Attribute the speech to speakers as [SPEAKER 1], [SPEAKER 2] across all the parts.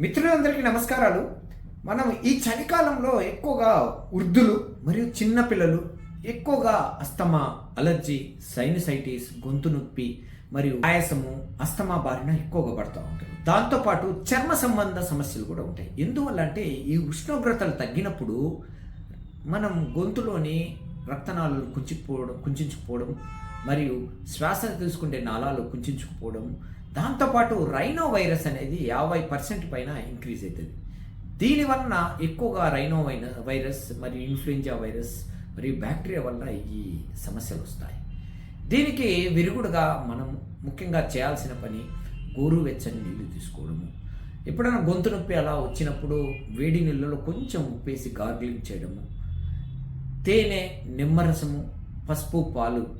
[SPEAKER 1] మిత్రులందరికీ నమస్కారాలు. మనం ఈ చలికాలంలో ఎక్కువగా వృద్ధులు మరియు చిన్నపిల్లలు ఎక్కువగా అస్తమా అలర్జీ సైనసైటిస్ గొంతు నొప్పి మరియు ఆయాసము అస్తమా బారిన ఎక్కువగా పడుతూ ఉంటారు. దాంతోపాటు చర్మ సంబంధ సమస్యలు కూడా ఉంటాయి. ఎందువల్ల అంటే ఈ ఉష్ణోగ్రతలు తగ్గినప్పుడు మనం గొంతులోని రక్తనాళాలు కుంచిపోవడం కుంచుకుపోవడం మరియు శ్వాస తీసుకుంటే నాళాలు కుంచుకుపోవడం దాంతోపాటు రైనో వైరస్ అనేది యాభై పర్సెంట్ పైన ఇంక్రీజ్ అవుతుంది దీనివలన ఎక్కువగా రైనో వైన- వైరస్ మరియు ఇన్ఫ్లుయెంజా వైరస్ మరియు బ్యాక్టీరియా వల్ల ఈ సమస్యలు వస్తాయి. దీనికి విరుగుడుగా మనం ముఖ్యంగా చేయాల్సిన పని గోరువెచ్చని నీళ్ళు తీసుకోవడము. ఎప్పుడైనా గొంతు నొప్పి అలా వచ్చినప్పుడు వేడి నీళ్ళలో కొంచెం ఉప్పేసి గార్గిలింగ్ చేయడము. తేనె నిమ్మరసము పసుపు పాలు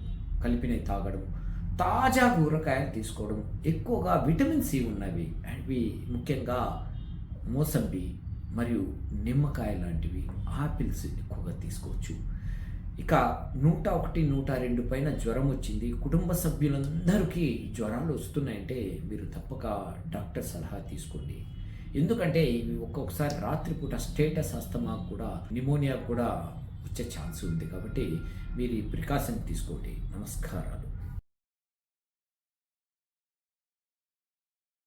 [SPEAKER 1] కలిపినవి తాగడం తాజా కూరగాయలు తీసుకోవడం. ఎక్కువగా విటమిన్ సి ఉన్నవి అవి ముఖ్యంగా మోసంబి మరియు నిమ్మకాయ లాంటివి ఆపిల్స్ ఎక్కువగా తీసుకోవచ్చు. ఇక నూట ఒకటి నూట రెండు పైన జ్వరం వచ్చింది. కుటుంబ సభ్యులందరికీ జ్వరాలు వస్తున్నాయంటే మీరు తప్పక డాక్టర్ సలహా తీసుకోండి. ఎందుకంటే ఇవి ఒక్కొక్కసారి రాత్రిపూట స్టేటస్ అస్తమా కూడా నిమోనియా కూడా వచ్చే ఛాన్స్ ఉంది. కాబట్టి మీరు ఈ ప్రికాషన్ తీసుకోండి. నమస్కారాలు.